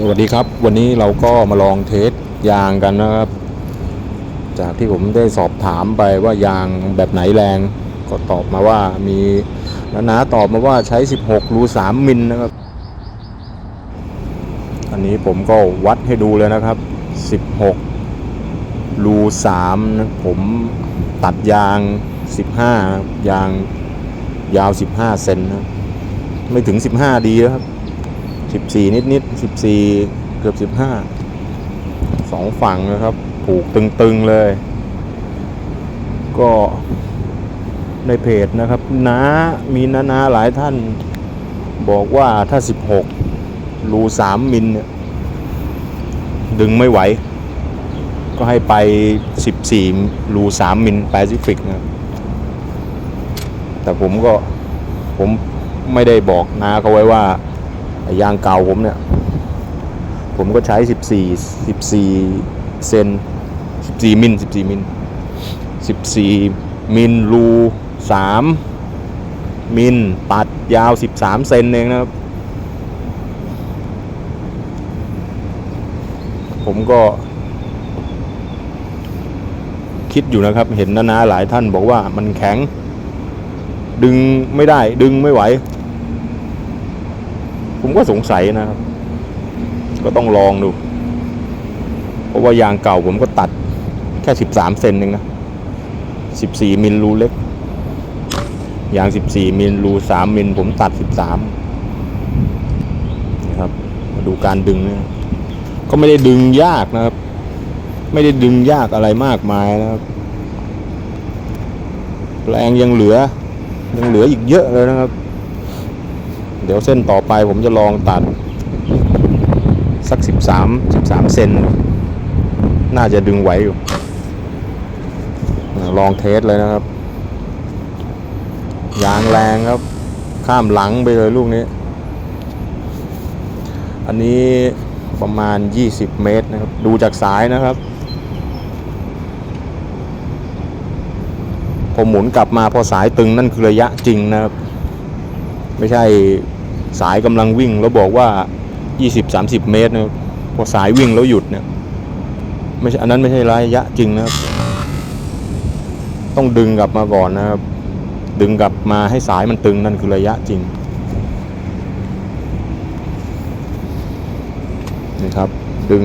สวัสดีครับ วันนี้เราก็มาลองเทสยางกันนะครับ จากที่ผมได้สอบถามไปว่ายางแบบไหนแรง ก็ตอบมาว่ามีนานาตอบมาว่าใช้ 16 รู3มิลนะครับ อันนี้ผมก็วัดให้ดูเลยนะครับ 16 รู3นะผมตัดยาง 15 ยางยาว 15 เซนนะไม่ถึง 15 ดีแล้วครับ สิบสี่นิดนิดสิบสี่เกือบสิบห้าสองฝั่งนะครับ ผูกตึงๆเลย ก็ในเพจนะครับน้ามีนานาหลายท่าน บอกว่าถ้าสิบหกรูสามมิลเนี่ยดึงไม่ไหว ก็ให้ไปสิบสี่รูสามมิลแปซิฟิกนะแต่ผมก็ผมไม่ได้บอกนาเขาไว้ว่า ยางเก่าผมเนี่ย ผมก็ใช้ 14 14 เซน 14 มิล 14 มิล 14 มิลรู3มิลตัดยาว 13 เซนเองนะครับ ผมก็คิดอยู่นะครับเห็นนานาหลายท่านบอกว่ามันแข็ง ดึงไม่ได้ดึงไม่ไหว ผมก็สงสัยนะครับ ก็ต้องลองดู เพราะว่ายางเก่าผมก็ตัดแค่สิบสามเซนเองนะสิบสี่มิลรูเล็ก ยางสิบสี่มิลรูสามมิลผมตัดสิบสามนะครับ มาดูการดึงเนี่ยก็ไม่ได้ดึงยากนะครับ ไม่ได้ดึงยากอะไรมากมายนะครับแรงยังเหลือ ยังเหลืออีกเยอะเลยนะครับ เดี๋ยวเส้นต่อไปผมจะลองตัด สัก 13 13 เซนน่าจะดึงไหวอยู่ ลองเทสเลยนะครับ ยางแรงครับ ข้ามหลังไปเลยลูกนี้ อันนี้ประมาณ 20 เมตรนะครับ ดูจากสายนะครับพอหมุนกลับมาพอสายตึงนั่นคือระยะจริงนะครับ ไม่ใช่ สายกำลังวิ่งแล้วบอกว่า 20-30 เมตรนะพอสายวิ่งแล้วหยุดเนี่ยไม่ใช่อันนั้นไม่ใช่ระยะจริงนะครับ ต้องดึงกลับมาก่อนนะครับ ดึงกลับมาให้สายมันตึงนั่นคือระยะจริงนี่ครับ ดึง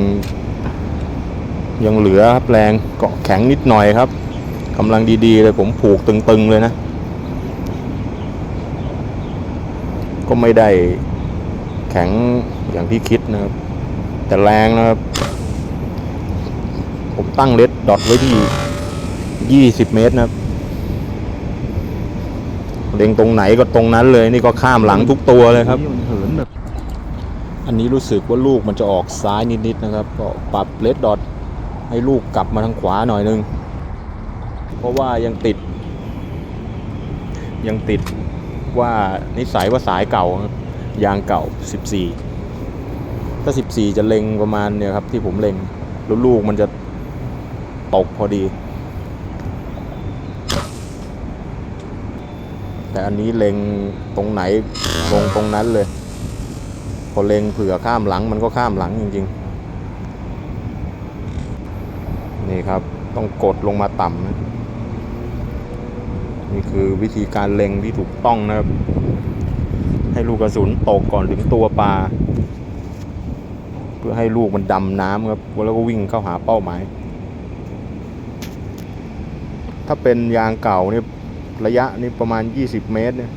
ยังเหลือครับแรงเกาะแข็งนิดหน่อยครับกำลังดีๆเลยผมผูกตึงๆเลยนะ ก็ไม่ได้แข็งอย่างที่คิดนะครับ แต่แรงนะครับ ผมตั้งเลดดอทไว้ที่ 20 เมตรนะครับเล็งตรงไหนก็ตรงนั้นเลย นี่ก็ข้ามหลังทุกตัวเลยครับเหินแบบอันนี้รู้สึกว่าลูกมันจะออกซ้ายนิดๆนะครับ ก็ปรับเลดดอทให้ลูกกลับมาทางขวาหน่อยนึง เพราะว่ายังติด ยังติด ว่านิสัยว่าสายเก่ายางเก่า 14 ถ้า 14 จะเล็งประมาณเนี่ยครับที่ผมเล็งแล้วลูกมันจะตกพอดี แต่อันนี้เล็งตรงไหนลงตรงนั้นเลย พอเล็งเผื่อข้ามหลังมันก็ข้ามหลังจริง ๆ นี่ครับต้องกดลงมาต่ำนะ นี่คือวิธีการเล็งที่ถูกต้องนะครับ ให้ลูกกระสุนตกก่อนถึงตัวปลา เพื่อให้ลูกมันดำน้ำครับแล้วก็วิ่งเข้าหาเป้าหมาย ถ้าเป็นยางเก่าเนี่ยระยะนี่ประมาณ 20 เมตรเนี่ย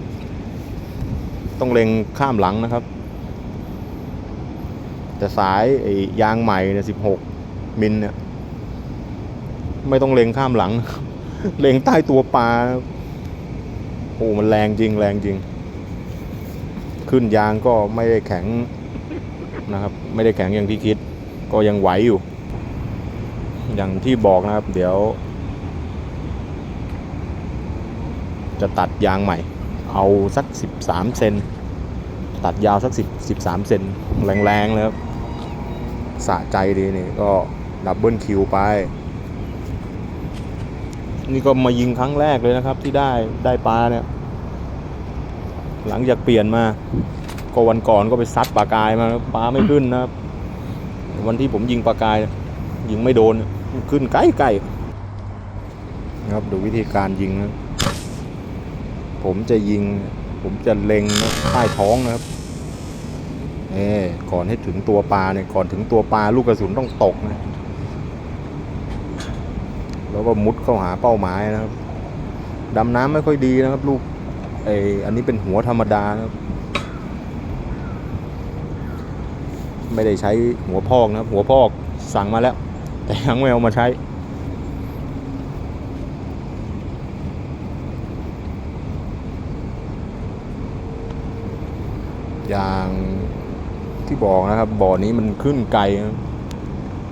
ต้องเล็งข้ามหลังนะครับ แต่สายไอ้ยางใหม่เนี่ย16มิลเนี่ยไม่ต้องเล็งข้ามหลัง เล็งใต้ตัวปลา โอ้มันแรงจริงแรงจริง ขึ้นยางก็ไม่ได้แข็งนะครับ ไม่ได้แข็งอย่างที่คิด ก็ยังไหวอยู่ อย่างที่บอกนะครับ เดี๋ยว จะตัดยางใหม่ เอาสัก 13 เซนตัดยาวสัก10 13 เซนแรงๆเลยครับสะใจดีนี่ก็ดับเบิลคิวไป นี่ก็มายิงครั้งแรกเลยนะครับ ที่ได้ได้ปลาเนี่ย หลังจากเปลี่ยนมา ก็วันก่อนก็ไปซัดปลากายมาปลาไม่ขึ้นนะครับ วันที่ผมยิงปลากาย ยิงไม่โดนขึ้นใกล้ๆนะครับดูวิธีการยิงนะผมจะยิง ผมจะเล็งนะใต้ท้องนะครับเออก่อนให้ถึงตัวปลาเนี่ยก่อนถึงตัวปลาลูกกระสุนต้องตกนะ แล้วก็มุดเข้าหาเป้าหมายนะครับดำน้ำไม่ค่อยดีนะครับ ลูกไออันนี้เป็นหัวธรรมดานะครับ ไม่ได้ใช้หัวพอกนะครับ หัวพอกสั่งมาแล้ว แต่ยังไม่เอามาใช้อย่างที่บอกนะครับ บ่อนี้มันขึ้นไกล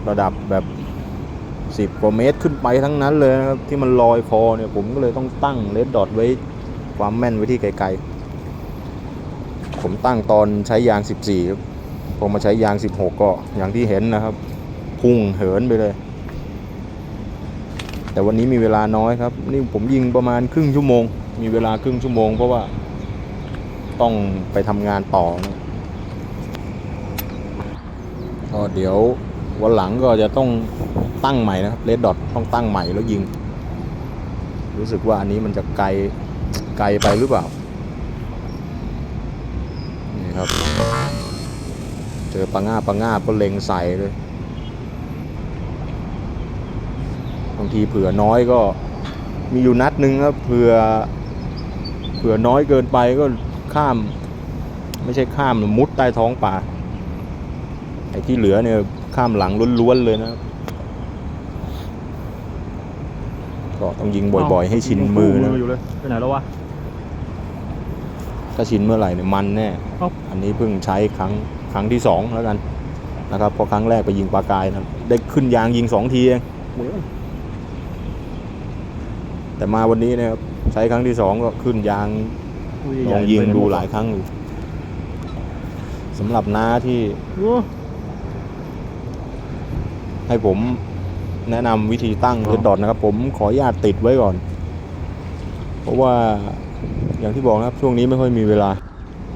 ระดับแบบ สิบกว่าเมตรขึ้นไปทั้งนั้นเลยนะครับ ที่มันลอยคอเนี่ยผมก็เลยต้องตั้งเลดดอทไว้ความแม่นไว้ที่ไกลๆ ผมตั้งตอนใช้ยาง 14ครับพอมาใช้ยาง 16 ก็อย่างที่เห็นนะครับ พุ่งเหินไปเลย แต่วันนี้มีเวลาน้อยครับ นี่ผมยิงประมาณครึ่งชั่วโมง มีเวลาครึ่งชั่วโมงเพราะว่าต้องไปทำงานต่อนะก็เดี๋ยววันหลังก็จะต้อง ตั้งใหม่นะครับเลดดอทต้องตั้งใหม่แล้วยิง รู้สึกว่าอันนี้มันจะไกลไกลไปหรือเปล่า นี่ครับ เจอปังง่าปังง่าก็เล็งใส่เลย บางทีเผื่อน้อยก็มีอยู่นัดหนึ่งครับเผื่อเผื่อน้อยเกินไปก็ข้าม ไม่ใช่ข้ามมุดใต้ท้องป่าไอ้ที่เหลือเนี่ยข้ามหลังล้วนๆเลยนะครับ ก็ต้องยิงบ่อยๆ ให้ชินมือนะอยู่เลยไปไหนแล้ววะถ้าชินเมื่อไหร่เนี่ยมันแน่เอ้าอันนี้เพิ่งใช้ครั้งครั้งที่สองแล้วกันนะครับเพอครั้งแรกไปยิงปลากายนะครับได้ขึ้นยางยิงสองทีเองโอ้ยแต่มาวันนี้เนะครับใช้ครั้งที่สองก็ขึ้นยางลองยิงดูหลายครั้งอยู่สำหรับน้าที่โอ้ให้ผม แนะนำวิธีตั้งเลดดอทนะครับ ผมขออนุญาตติดไว้ก่อน เพราะว่าอย่างที่บอกนะครับช่วงนี้ไม่ค่อยมีเวลา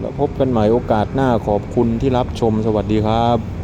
แล้วพบกันใหม่โอกาสหน้าขอบคุณที่รับชมสวัสดีครับ